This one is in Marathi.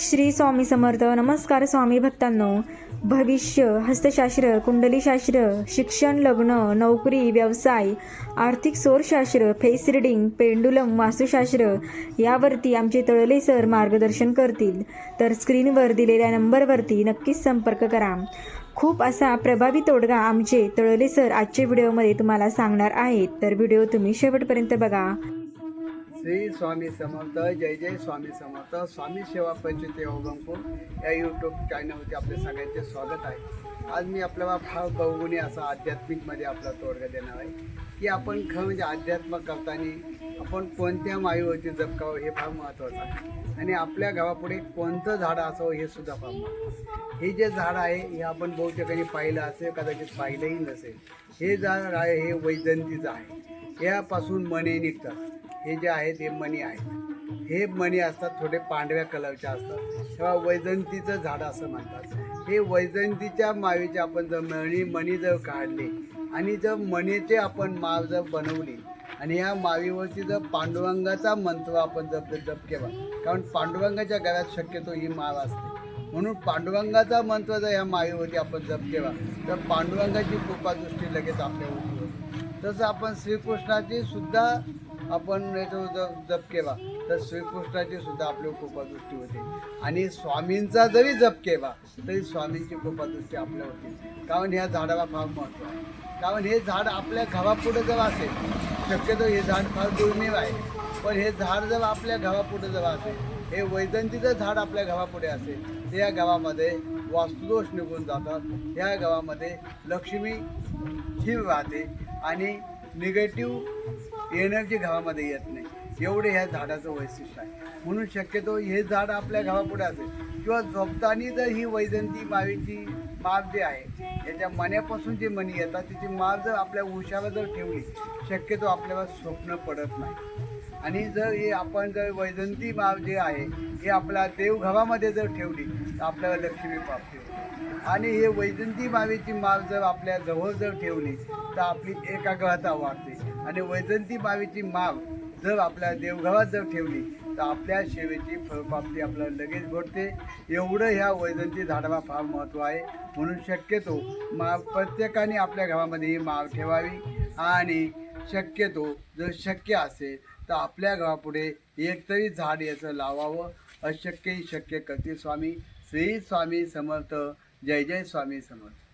श्री स्वामी समर्थ. नमस्कार स्वामी भक्तांनो. भविष्य हस्तशास्त्र कुंडलीशास्त्र शिक्षण लग्न नोकरी व्यवसाय आर्थिक सोरशास्त्र फेस रिडिंग पेंडुलम वास्तुशास्त्र यावरती आमचे तळले सर मार्गदर्शन करतील. तर स्क्रीनवर दिलेल्या नंबरवरती नक्कीच संपर्क करा. खूप असा प्रभावी तोडगा आमचे तळले सर आजच्या व्हिडिओमध्ये तुम्हाला सांगणार आहेत. तर व्हिडिओ तुम्ही शेवटपर्यंत बघा. श्री स्वामी समर्थ जय जय स्वामी समर्थ स्वामी सेवा पंचते ओगमपूर या यूट्यूब चॅनलवरती आपले सगळ्यांचे स्वागत आहे. आज मी आपल्याला फार बहुगुणी असा आध्यात्मिकमध्ये आपला तोडगा देणार आहे. की आपण खरं म्हणजे अध्यात्म करताना आपण कोणत्या माईवरती जपकावं हे फार महत्त्वाचं आहे. आणि आपल्या गावापुढे कोणतं झाडं असावं हे सुद्धा फार महत्त्वाचं हे जे झाड आहे हे आपण बहु पाहिलं असेल कदाचित पाहिलंही नसेल. हे झाड आहे हे वैजंतीचं आहे. यापासून मने निघतात. हे जे आहेत हे मणी आहेत हे मणी असतात थोडे पांढऱ्या कलरचे असतात. तेव्हा वैजंतीचं झाड असं म्हणतात. हे वैजंतीच्या मावेचे आपण जर मणी मणी जर काढले आणि जर मणीचे आपण माव जर बनवली आणि या मावीवरती जर पांडुरंगाचा मंत्र आपण जप जप केला कारण पांडुरंगाच्या घरात शक्यतो ही माव असते. म्हणून पांडुरंगाचा मंत्र जर या मावीवरती आपण जप केला तर पांडुरंगाची कृपादृष्टी लगेच आपल्या होती. तसं आपण श्रीकृष्णाची सुद्धा आपण याच्यावर जर जप केला तर श्रीकृष्णाची सुद्धा आपली कृपादृष्टी होते. आणि स्वामींचा जरी जप केला तरी स्वामींची कृपादृष्टी आपल्यावरती कारण ह्या झाडाला फार महत्त्व आहे. कारण हे झाड आपल्या घरापुढे जर असेल शक्यतो हे झाड फार दुर्मिळ आहे. पण हे झाड जर आपल्या घरापुढे जर असेल हे वैजंतीचं झाड आपल्या गावापुढे असेल तर या गावामध्ये वास्तुदोष निघून जातात. या गावामध्ये लक्ष्मी स्थिर राहते आणि निगेटिव्ह एनर्जी गावामध्ये येत नाही. एवढे ह्या झाडाचं वैशिष्ट्य आहे. म्हणून शक्यतो हे झाड आपल्या गावापुढे असेल किंवा झोपताना जर ही वैजंती मावीची माप जी आहे याच्या मण्यापासून जी मणी येतात तिची माप जर आपल्या उशाला जर ठेवली शक्यतो आपल्याला स्वप्न पडत नाही. आणि जर हे आपण जर वैजंती माव जे आहे हे आपल्या देवघरामध्ये जर ठेवली तर आपल्याला लक्ष्मी प्राप्ती होते. आणि हे वैजंती मावेची माव जर आपल्या जवळ जर ठेवली तर आपली एकाग्रता वाढते. आणि वैजंती मावेची माव जर आपल्या देवघरात जर ठेवली तर आपल्या सेवेची फळप्राप्ती आपल्याला लगेच घडते. एवढं ह्या वैजंती झाडाला फार महत्त्व आहे. म्हणून शक्यतो मा प्रत्येकाने आपल्या घरामध्ये ही माव ठेवावी. आणि शक्यतो जर शक्य असेल तर आपल्या गावापुढे एक तरी झाड याचं लावावं अशक्यही शक्य करते स्वामी श्री स्वामी समर्थ जय जय स्वामी समर्थ.